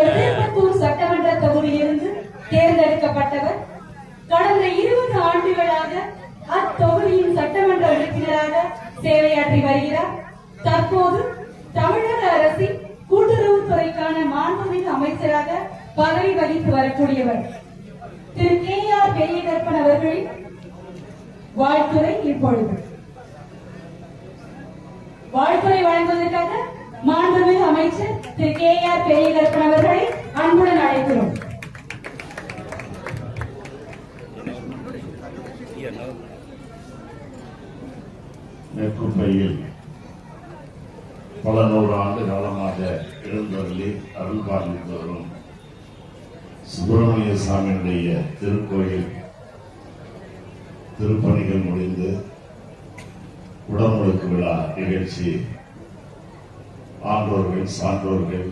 Tiruppattur சட்டமன்ற தொகுதியிலிருந்து தேர்ந்தெடுக்கப்பட்டவர். கடந்த இருபது ஆண்டுகளாக அத்தொகுதியின் சட்டமன்ற உறுப்பினராக சேவையாற்றி வருகிறார். தற்போது தமிழக அரசின் கூட்டுறவுத்துறைக்கான மாண்புமிகு அமைச்சராக பதவி வகித்து வரக்கூடியவர். திரு கே ஆர் பெரியகற்பன் அவர்களின் வாழ்த்துரை இப்பொழுது. வாழ்த்துரை வழங்குவதற்காக அமைச்சர் திரு கே ஆர் பெரியகற்பன் அவர்களை அன்புடன் அழைக்கிறோம். நெற்குப்பையில் பல நூறு ஆண்டு காலமாக எழுந்தருளி அருள் பாலித்து வரும் சுப்பிரமணிய சாமியினுடைய திருக்கோயில் திருப்பணிகள் முடிந்து உடமுழுக்கு விழா நிகழ்ச்சி ஆண்டோர்கள் சான்றோர்கள்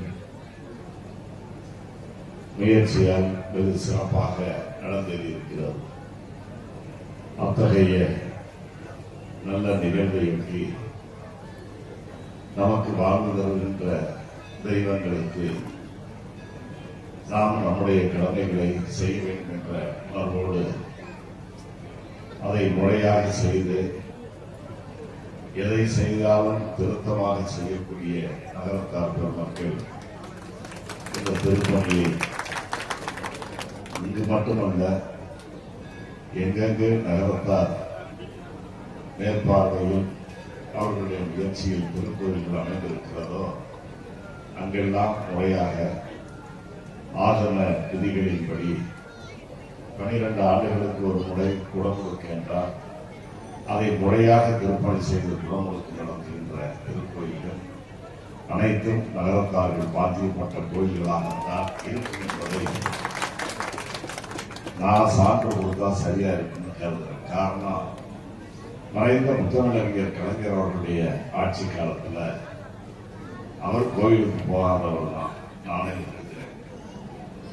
முயற்சியால் வெகு சிறப்பாக நடந்தேறியிருக்கிறது. அத்தகைய நல்ல நிகழ்வையொட்டி நமக்கு வாழ்ந்து தருகின்ற தெய்வங்களுக்கு நாம் நம்முடைய கடமைகளை செய்ய வேண்டும் என்ற உணர்வோடு அதை முறையாக செய்து எதை செய்தாலும் திருத்தமாக செய்யக்கூடிய நகரத்தார் பெருமக்கள் இந்த திருப்பணியை இங்கு மட்டுமல்ல எங்கெங்கு நகரத்தார் மேற்பார்வையில் அவர்களுடைய முயற்சியில் திருக்கோயில்கள் அமைந்திருக்கிறதோ அங்கெல்லாம் முறையாக ஆகம விதிகளின்படி பனிரெண்டு ஆண்டுகளுக்கு ஒரு முறை குடம் என்றால் அதை முறையாக திருப்பணி செய்து குடமுழுக்கு நடத்துகின்ற திருக்கோயில்கள் அனைத்தும் நகரத்தார்கள் பாத்தியப்பட்ட கோயில்களாகத்தான் இருக்கும் என்பதை நான் சான்று கொடுத்தா சரியா இருக்குன்னு கருதுறேன் காரணம் மறைந்த முத்தமிழறிஞர் கலைஞர் அவர்களுடைய ஆட்சி காலத்துல அவர் கோயிலுக்கு போகாதவர் தான். நானே இருக்கிறேன்.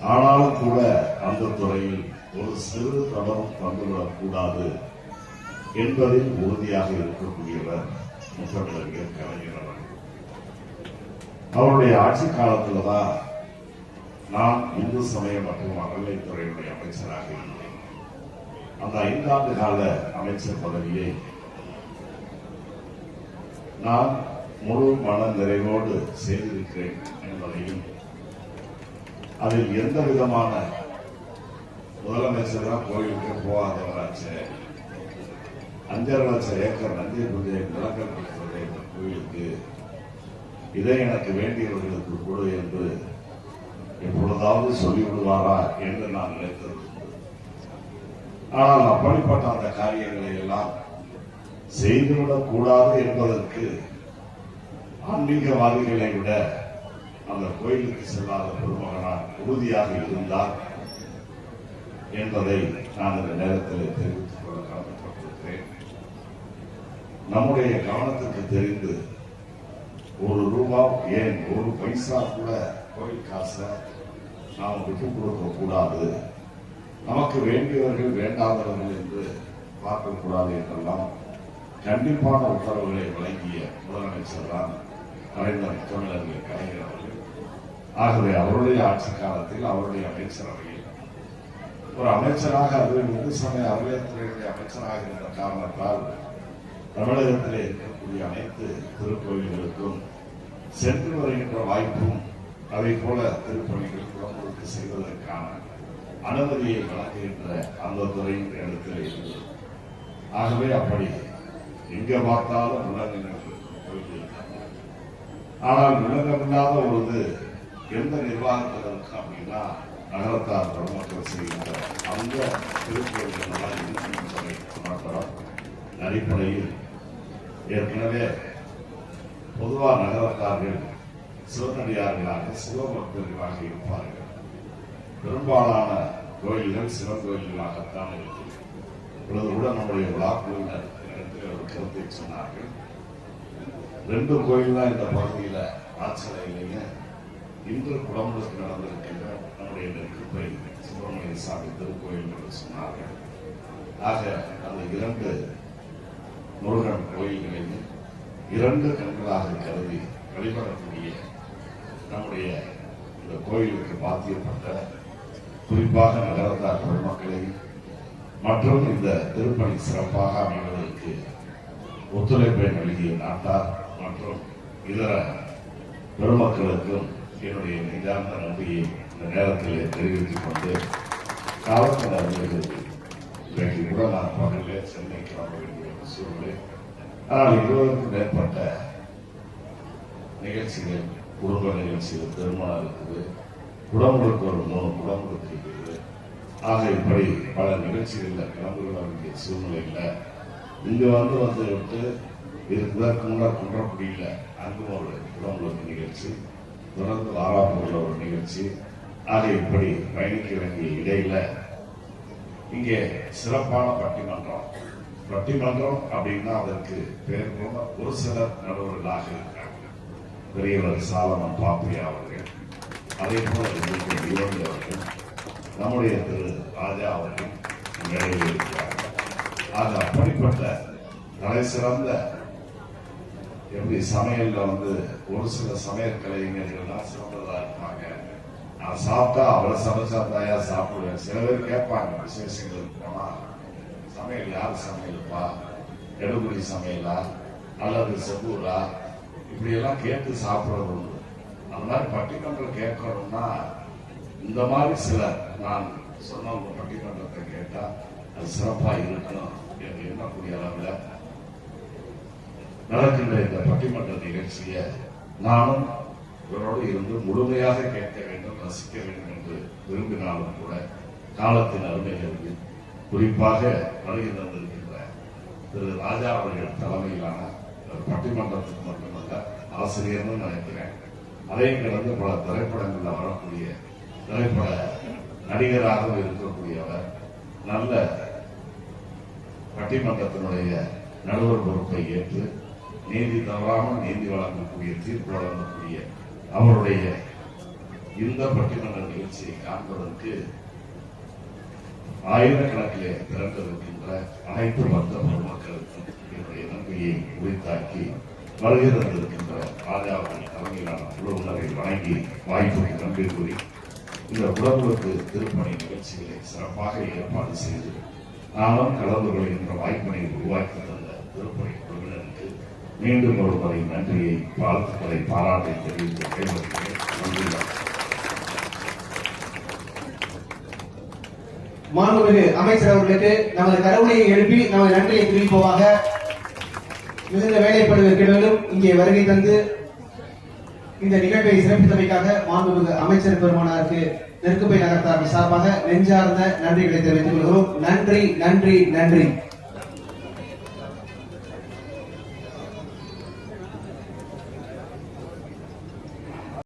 ஆனாலும் கூட அந்த துறையில் ஒரு சிறு தடம் வந்துவிடக் கூடாது என்பதில் உறுதியாக இருக்கக்கூடியவர் முத்தமிழறிஞர் கலைஞர் அவர்கள் அவருடைய ஆட்சி காலத்தில் தான் நான் இந்து சமய மற்றும் அறநிலைத்துறையுடைய அமைச்சராக இருந்தேன். அந்த ஐந்தாண்டு கால அமைச்சர் பதவியை நான் முழு மன நிறைவோடு செய்திருக்கிறேன் என்பதையும் அதில் எந்த விதமான முதலமைச்சர் தான் கோயிலுக்கு போகாதவராச்சு அஞ்சரை லட்சம் ஏக்கர் நந்திய பூஜை நிலங்கள் இந்த கோயிலுக்கு இதை எனக்கு வேண்டியவர்களுக்கு கொடு என்று எப்பொழுதாவது சொல்லிவிடுவாரா என்று நான் நினைத்தது. ஆனால் அப்படிப்பட்ட அந்த காரியங்களை எல்லாம் செய்துவிடக் கூடாது என்பதற்கு ஆன்மீகவாதிகளை விட அந்த கோயிலுக்கு செல்லாத பெருமகனார் உறுதியாக இருந்தார் என்பதை நான் இந்த நேரத்தில் தெரிவித்துக் கொள்ள கடமைப்பட்டிருக்கிறேன். நம்முடைய கவனத்துக்கு தெரிந்து ஒரு ரூபா ஏன் ஒரு பைசா கூட கோயில் காசை நாம் விட்டு கொடுக்க கூடாது. நமக்கு வேண்டியவர்கள் வேண்டாதவர்கள் என்று பார்க்கக்கூடாது என்றெல்லாம் கண்டிப்பான உத்தரவுகளை வழங்கிய முதலமைச்சர் தான் மறைந்த தமிழர்கள் கலைஞர் அவர்கள். ஆகவே அவருடைய ஆட்சி காலத்தில் அவருடைய அமைச்சரவையில் ஒரு அமைச்சராக அது இந்து சமய அறநிலையத்துறையுடைய அமைச்சராக இருந்த காரணத்தால் தமிழகத்திலே இருக்கக்கூடிய அனைத்து திருக்கோயில்களுக்கும் சென்று வருகின்ற வாய்ப்பும் அதை போல திருப்பணிகள் குளங்களுக்கு செய்வதற்கான அனுமதியை வழங்குகின்ற அந்த துறையின் இடத்தில் இருந்தது ஆகவே அப்படி எங்க பார்த்தாலும் விலங்கினர்கள் ஆனால் விலங்கமில்லாத பொழுது எந்த நிர்வாகத்தில் இருக்கு அப்படின்னா நகரத்தார் பிரமக்கள் செய்கின்ற அந்த திருக்கோயில்கள் நடைமுறையில் இருக்கும் என்பதை உணர்கிறோம் அடிப்படையில் ஏற்கனவே பொதுவா நகரத்தார்கள் சிவனடியார்களாக சிவபக்தர்களாக இருப்பார்கள் பெரும்பாலான கோயில்கள் சிவன் கோயில்களாகத்தான் இருக்கு இப்பொழுது கூட நம்முடைய விழாக்குழுவினர் இடத்தில் ஒரு கருத்தை சொன்னார்கள். ரெண்டு கோயில் தான் இந்த பகுதியில் ஆச்சரியிலேயே இன்று குடம்புக்கு நடந்திருக்கின்ற நம்முடைய நெருப்பை சுப்பிரமணிய சாமி திருக்கோயில் என்று சொன்னார்கள். ஆக அந்த இரண்டு முருகன் கோயில்களையும் இரண்டு கண்களாக கருதி வழிபடக்கூடிய நம்முடைய இந்த கோயிலுக்கு பாத்தியப்பட்ட குறிப்பாக நகரத்தார் பெருமக்களை மற்றும் இந்த திருப்பணி சிறப்பாக அமைவதற்கு ஒத்துழைப்பை நல்கிய நாட்டார் மற்றும் இதர பெருமக்களுக்கும் என்னுடைய நெஞ்சார்ந்த நன்றியை இந்த நேரத்தில் தெரிவித்துக் கொண்டு காலத்தில் அறிஞர்களுக்கு இன்றைக்கு கூட நான் பகலிலே சென்னை கிளம்ப வேண்டிய சூழ்நிலை ஆனால் இருபதுக்கும் மேற்பட்ட நிகழ்ச்சிகள் குடும்ப நிகழ்ச்சிகள் திருமணம் இருக்குது குடம்புக்கு ஒரு மூணு குடம்புக்கு இருக்குது ஆக இப்படி பல நிகழ்ச்சிகளில் கலந்து கொள்ள வேண்டிய சூழ்நிலையில் இங்க வந்து வந்து விட்டு இதுக்கு முன்னர் குன்றக்குடியில் அங்கும் ஒரு குடம்புக்கு நிகழ்ச்சி தொடர்ந்து வாராப்பூரில் ஒரு நிகழ்ச்சி. ஆக இப்படி பயணிக்க வேண்டிய இடையில இங்கே சிறப்பான பட்டிமன்றம். பட்டிமன்றம் அப்படின்னா அதற்கு பெயர் ஒரு சில நடுவர்களாக இருக்காங்க. பெரியவர் சாலமன் பாப்பியா அவர்கள் அதே போல இருக்கிற அவர்கள் நம்முடைய திரு ராஜா அவர்கள் மேடையில் இருக்கிறார்கள் ஆக அப்படிப்பட்ட தலை சிறந்த எப்படி சமையல்ல வந்து ஒரு சில சமையல் கலைஞர்கள்லாம் சிறந்ததா இருப்பாங்க. நான் சாப்பிட்டா அவ்வளவு சமைச்சா தாயா சாப்பிடுவேன் சில பேர் கேட்பாங்க விசேஷங்களுக்கு போனா சமையல் யார் சமையல்ப்பா? எடுபடி சமையலா? அல்லது செவ்வூரா இப்படி எல்லாம் கேட்டு சாப்பிடுறது உண்டு. அந்த மாதிரி பட்டிமன்றம் கேட்கணும்னா இந்த மாதிரி சில நான் சொன்ன பட்டிமன்றத்தை கேட்டா அது சிறப்பா இருக்கணும் என்று எண்ணக்கூடிய அளவில் நடக்கின்ற இந்த பட்டிமன்ற நிகழ்ச்சியை நானும் இவரோடு இருந்து முழுமையாக கேட்க வேண்டும் ரசிக்க வேண்டும் என்று விரும்பினாலும் கூட காலத்தின் அருமைகளுக்கு குறிப்பாக வருகை தந்திருக்கின்ற திரு ராஜா அவர்கள் தலைமையிலான பட்டிமன்றத்துக்கு மட்டுமல்ல ஆசிரியர்னு நினைக்கிறேன். அதையும் கடந்து பல திரைப்படங்களில் வரக்கூடிய திரைப்பட நடிகராகவும் இருக்கக்கூடியவர் நல்ல பட்டிமன்றத்தினுடைய நடுவர் பொறுப்பை ஏற்று நீதி தவறாமல் நீதி வழங்கக்கூடிய தீர்ப்பு வழங்கக்கூடிய அவருடைய இந்த பட்டிமன்ற நிகழ்ச்சியை காண்பதற்கு ஆயிரக்கணக்கிலே திரண்டிருக்கின்ற அனைத்து பக்த பெருமக்களுக்கும் என்னுடைய நன்றியை உரித்தாக்கி வருகிறந்திருக்கின்ற ராஜாவின் தலைமையிலான உறவுகளை வணங்கி வாய்ப்புக்கு நம்பி கூறி இந்த உறவுகளுக்கு திருப்பணி நிகழ்ச்சிகளை சிறப்பாக ஏற்பாடு செய்து நானும் கலந்து கொள்கின்ற வாய்ப்பினை உருவாக்கி தந்த திருப்பணி. மீண்டும் ஒரு முறை நன்றியை வாழ்த்துக்களை பாராட்டை தெரிவித்து விடைபெறுகிறேன் மாண்புமிகு அமைச்சர் அவர்களுக்கு நமது கரவுளையை எழுப்பி நமது நன்றியை தெரிவிப்போமாக மிகுந்த வேலைப்படுவதற்கிடையிலும் இங்கே வருகை தந்து இந்த நிகழ்வை சிறப்பித்தமைக்காக மாண்புமிகு அமைச்சர் பெருமானாருக்கு நெருக்குப்பை நகர்த்தார் சார்பாக நெஞ்சார்ந்த நன்றிகளை தெரிவித்துக் கொள்கிறோம். நன்றி நன்றி நன்றி.